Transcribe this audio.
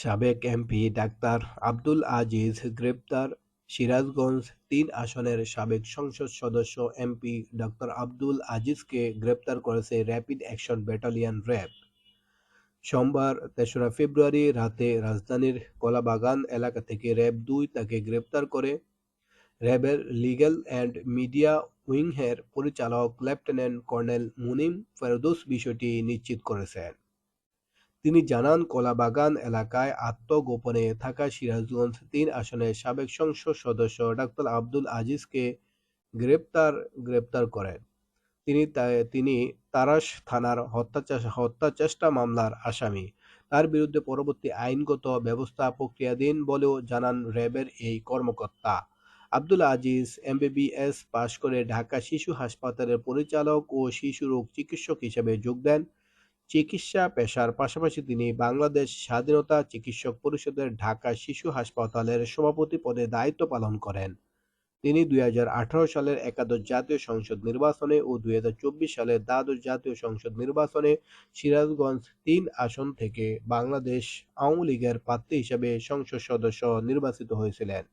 সাবেক MP doctor Abdul Aziz গ্রেপ্তার। সিরাজগঞ্জ তিন আসনের সাবেক সংসদ সদস্য এমপি ডক্টর আব্দুল আজিজকে গ্রেপ্তার করেছে র্যাপিড অ্যাকশন ব্যাটালিয়ন র্যাব। সোমবার তেসরা ফেব্রুয়ারি রাতে রাজধানীর কলাবাগান এলাকা থেকে র্যাব দুই তাকে গ্রেপ্তার করে। র্যাবের লিগ্যাল অ্যান্ড মিডিয়া উইংয়ের পরিচালক লেফটেন্যান্ট কর্নেল মুনিম ফেরদোস বিষয়টি নিশ্চিত করেছেন। তিনি জানান, কলাবাগান এলাকায় আত্মগোপনে থাকা সিরাজগঞ্জ তিন আসনের সাবেক সংসদ সদস্য ডাক্তার আব্দুল আজিজকে গ্রেপ্তার গ্রেপ্তার করেন। তিনি তিনি তারাস থানার হত্যা চেষ্টা মামলার আসামি। তার বিরুদ্ধে পরবর্তী আইনগত ব্যবস্থা প্রক্রিয়াধীন বলেও জানান র্যাবের এই কর্মকর্তা। আব্দুল আজিজ এমবিবিএস পাশ করে ঢাকা শিশু হাসপাতালের পরিচালক ও শিশু রোগ চিকিৎসক হিসেবে যোগ দেন। চিকিৎসা পেশার পাশাপাশি তিনি বাংলাদেশ স্বাধীনতা চিকিৎসক পরিষদের ঢাকা শিশু হাসপাতালের সভাপতি পদে দায়িত্ব পালন করেন। তিনি দুই হাজার আঠারো সালের একাদশ জাতীয় সংসদ নির্বাচনে ও দুই হাজার চব্বিশ সালের দ্বাদশ জাতীয় সংসদ নির্বাচনে সিরাজগঞ্জ তিন আসন থেকে বাংলাদেশ আওয়ামী লীগের প্রার্থী হিসেবে সংসদ সদস্য নির্বাচিত হয়েছিলেন।